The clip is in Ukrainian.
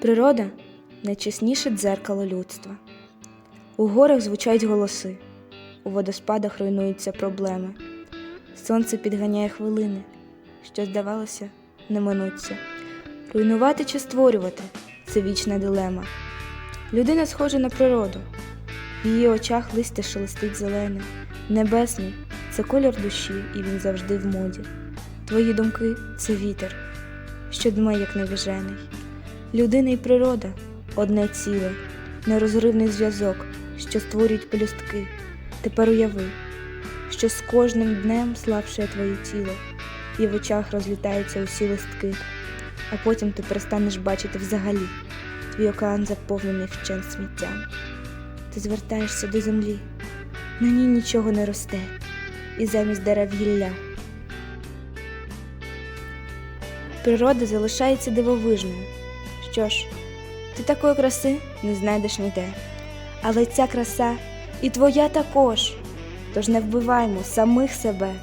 Природа найчесніше дзеркало людства. У горах звучать голоси, у водоспадах руйнуються проблеми. Сонце підганяє хвилини, що, здавалося, не минуться. Руйнувати чи створювати це вічна дилема. Людина схожа на природу. В її очах листя шелестить зелене, небесний це колір душі, і він завжди в моді. Твої думки це вітер, що дме, як невіжений. Людина і природа одне ціле, нерозривний зв'язок, що створюють пелюстки. Тепер уяви, що з кожним днем слабшає твоє тіло, і в очах розлітаються усі листки, а потім ти перестанеш бачити взагалі. Твій океан заповнений вчен сміттям. Ти звертаєшся до землі, на ній нічого не росте, і замість дерев гілля. Природа залишається дивовижною. Що ж, ти такої краси не знайдеш ніде. Але ця краса і твоя також. Тож не вбиваймо самих себе.